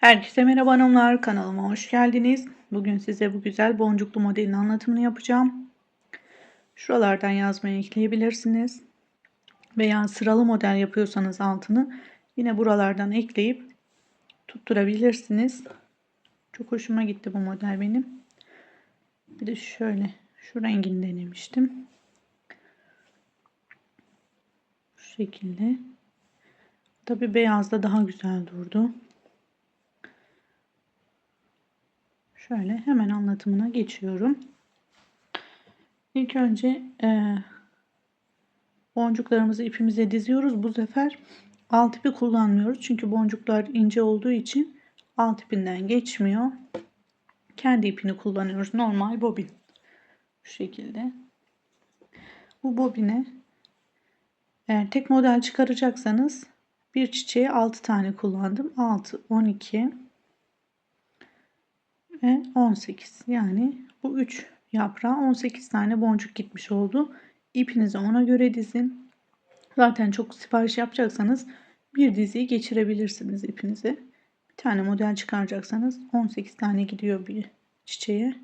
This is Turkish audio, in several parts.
Herkese merhaba hanımlar kanalıma hoş geldiniz. Bugün size bu güzel boncuklu modelin anlatımını yapacağım. Şuralardan yazmaya ekleyebilirsiniz. Veya sıralı model yapıyorsanız altını yine buralardan ekleyip tutturabilirsiniz. Çok hoşuma gitti bu model benim. Bir de şöyle şu rengini denemiştim. Şu şekilde. Tabi beyazda daha güzel durdu. Şöyle hemen anlatımına geçiyorum. İlk önce e, boncuklarımızı ipimize diziyoruz. Bu sefer alt ipi kullanmıyoruz. Çünkü boncuklar ince olduğu için alt ipinden geçmiyor. Kendi ipini kullanıyoruz. Normal bobin. Şu şekilde. Bu bobine eğer tek model çıkaracaksanız bir çiçeğe 6 tane kullandım. 6, 12, ve 18 yani bu 3 yaprağa 18 tane boncuk gitmiş oldu. İpinizi ona göre dizin. Zaten çok sipariş yapacaksanız bir diziyi geçirebilirsiniz ipinize. Bir tane model çıkaracaksanız 18 tane gidiyor bir çiçeğe.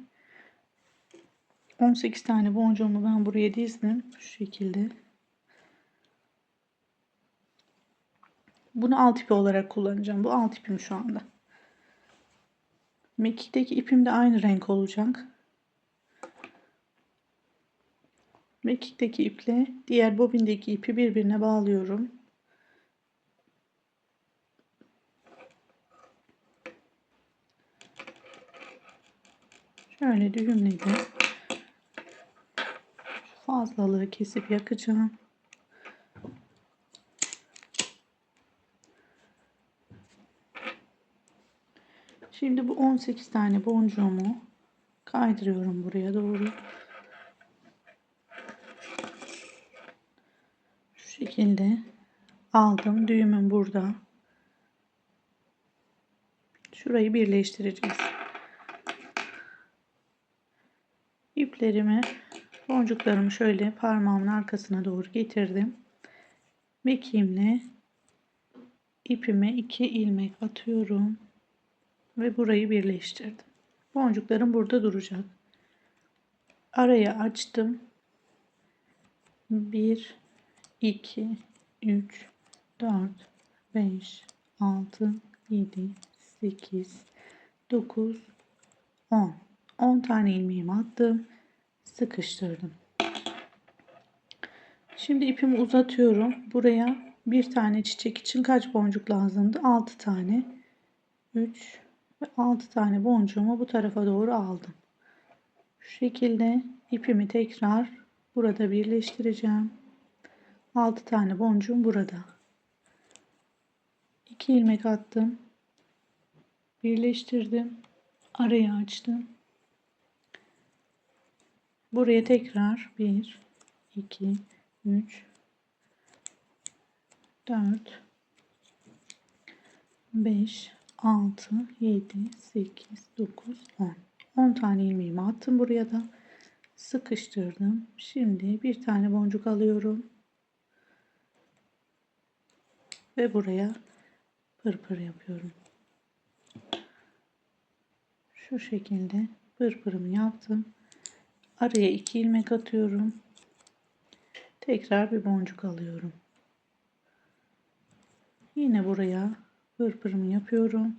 18 tane boncuğumu ben buraya dizdim. Şu şekilde. Bunu alt ipi olarak kullanacağım. Bu alt ipim şu anda. Mekikteki ipim de aynı renk olacak. Mekikteki iple diğer bobindeki ipi birbirine bağlıyorum. Şöyle düğümledim. Fazlalığı kesip yakacağım. Şimdi bu 18 tane boncuğumu kaydırıyorum buraya doğru. Şu şekilde aldım. Düğümüm burada. Şurayı birleştireceğiz. İplerimi, boncuklarımı şöyle parmağımın arkasına doğru getirdim. Mekiğimle ipime iki ilmek atıyorum ve burayı birleştirdim. Boncuklarım burada duracak. Araya açtım. 1 2 3 4 5 6 7 8 9 10 10 tane ilmeğimi attım. Sıkıştırdım. Şimdi ipimi uzatıyorum. Buraya bir tane çiçek için kaç boncuk lazımdı? 6 tane. 3 ve 6 tane boncuğumu bu tarafa doğru aldım. Şu şekilde ipimi tekrar burada birleştireceğim. 6 tane boncuğum burada. 2 ilmek attım. Birleştirdim. Arayı açtım. Buraya tekrar 1 2 3 4 5 6, 7, 8, 9, 10. 10 tane ilmeğimi attım buraya da. Sıkıştırdım. Şimdi bir tane boncuk alıyorum. Ve buraya pırpır yapıyorum. Şu şekilde pırpırımı yaptım. Araya 2 ilmek atıyorum. Tekrar bir boncuk alıyorum. Yine buraya pırpırımı yapıyorum.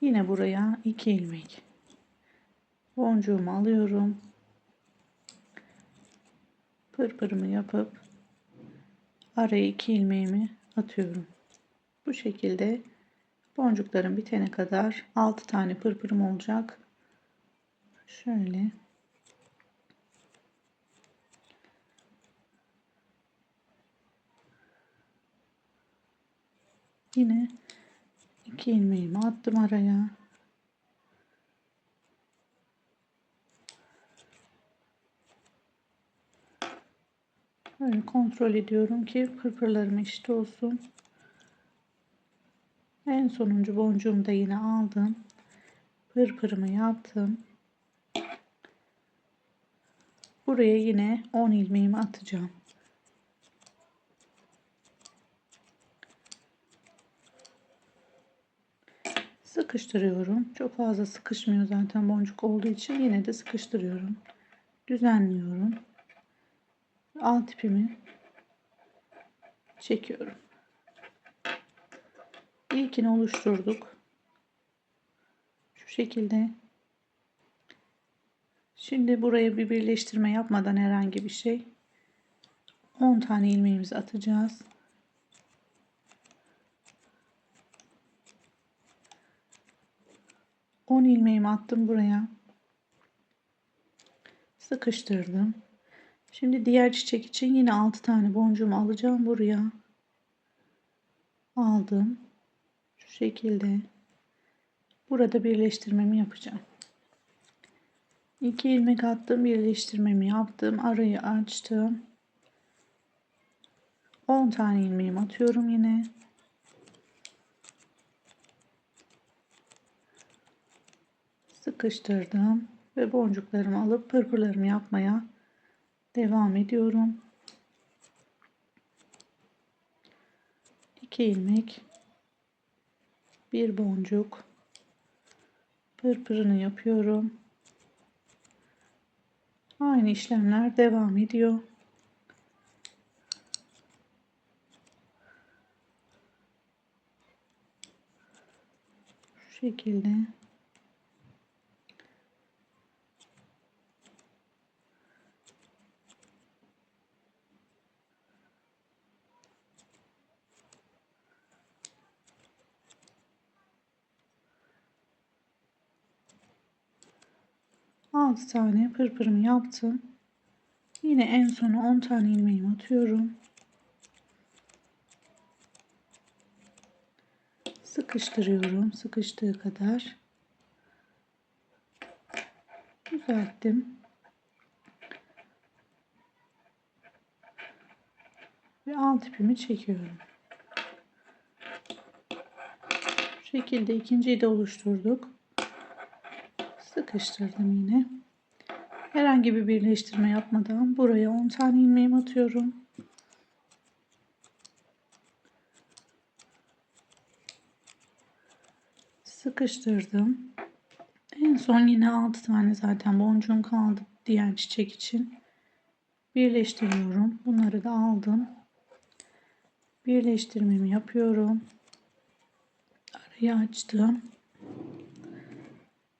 Yine buraya iki ilmek. Boncuğumu alıyorum. Pırpırımı yapıp araya iki ilmeğimi atıyorum. Bu şekilde boncuklarım bitene kadar 6 tane pırpırım olacak. Şöyle Yine iki ilmeğimi attım araya. Böyle kontrol ediyorum ki pırpırlarım eşit olsun. En sonuncu boncuğumu da yine aldım. Pırpırımı yaptım. Buraya yine 10 ilmeğimi atacağım. Sıkıştırıyorum. Çok fazla sıkışmıyor zaten boncuk olduğu için yine de sıkıştırıyorum. Düzenliyorum. Alt ipimi çekiyorum. İlkini oluşturduk. Şu şekilde. Şimdi buraya bir birleştirme yapmadan herhangi bir şey 10 tane ilmeğimizi atacağız. On ilmeğimi attım buraya. Sıkıştırdım. Şimdi diğer çiçek için yine 6 tane boncuğumu alacağım buraya. Aldım. Şu şekilde. Burada birleştirmemi yapacağım. 2 ilmek attım, birleştirmemi yaptım, arayı açtım. 10 tane ilmeğimi atıyorum yine. Sıkıştırdım ve boncuklarımı alıp pırpırlarımı yapmaya devam ediyorum. 2 ilmek bir boncuk pırpırını yapıyorum. Aynı işlemler devam ediyor. Şu şekilde. Altı tane pırpırımı yaptım. Yine en sona 10 tane ilmeğimi atıyorum. Sıkıştırıyorum sıkıştığı kadar. Düzelttim. Ve alt ipimi çekiyorum. Bu şekilde ikinciyi de oluşturduk. Sıkıştırdım yine. Herhangi bir birleştirme yapmadan buraya 10 tane ilmeğimi atıyorum. Sıkıştırdım. En son yine 6 tane zaten boncuğum kaldı diğer çiçek için. Birleştiriyorum. Bunları da aldım. Birleştirmemi yapıyorum. Arayı açtım.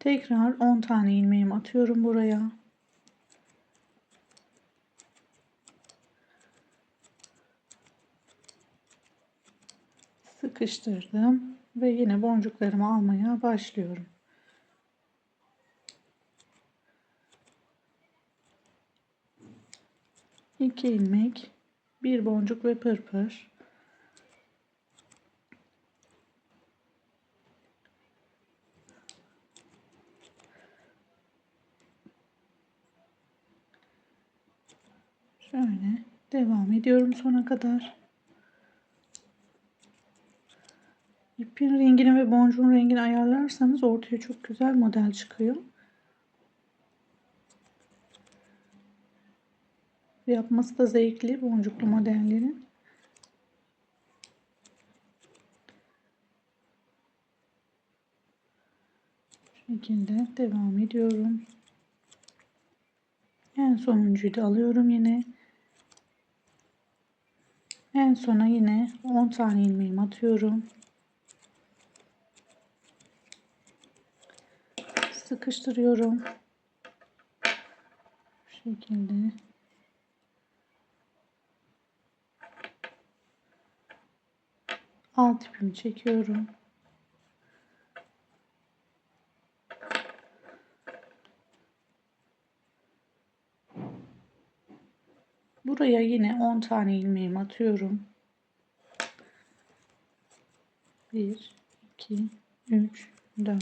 Tekrar 10 tane ilmeğimi atıyorum buraya. Sıkıştırdım ve yine boncuklarımı almaya başlıyorum. İki ilmek, bir boncuk ve pırpır. Şöyle devam ediyorum sona kadar. İpin rengini ve boncuğun rengini ayarlarsanız ortaya çok güzel model çıkıyor. Yapması da zevkli boncuklu modellerin. Şekilde devam ediyorum. En sonuncuyu da alıyorum yine. En sona yine 10 tane ilmeğimi atıyorum. Sıkıştırıyorum. Bu şekilde. Alt ipimi çekiyorum. Buraya yine 10 tane ilmeğimi atıyorum. 1 2 3 4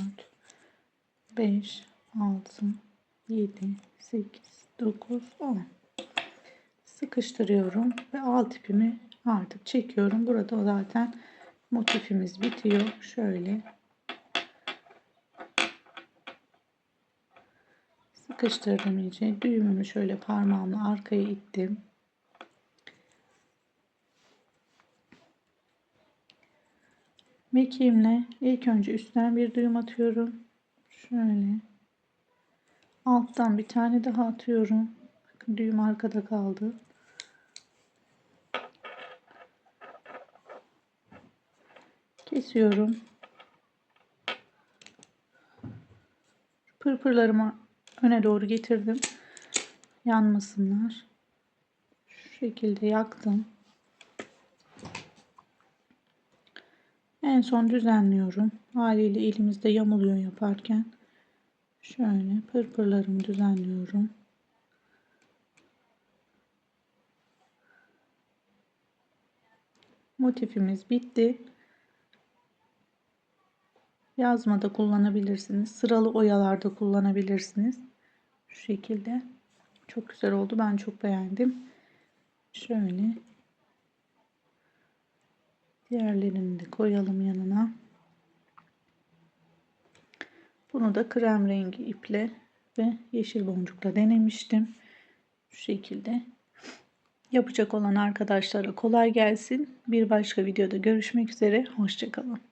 5 6 7 8 9 10 sıkıştırıyorum ve alt ipimi artık çekiyorum. Burada zaten motifimiz bitiyor. Şöyle sıkıştırdım iyice. Düğümümü şöyle parmağımla arkaya ittim. Mekiğimle ilk önce üstten bir düğüm atıyorum. Şöyle. Alttan bir tane daha atıyorum. Bakın düğüm arkada kaldı. Kesiyorum. Pırpırlarımı öne doğru getirdim. Yanmasınlar. Şu şekilde yaktım. En son düzenliyorum. Haliyle elimizde yamuluyor yaparken. Şöyle pırpırlarımı düzenliyorum. Motifimiz bitti. Yazmada kullanabilirsiniz. Sıralı oyalarda kullanabilirsiniz. Şu şekilde. Çok güzel oldu. Ben çok beğendim. Şöyle. Diğerlerini de koyalım yanına. Bunu da krem rengi iple ve yeşil boncukla denemiştim. Şu şekilde. Yapacak olan arkadaşlara kolay gelsin. Bir başka videoda görüşmek üzere. Hoşçakalın.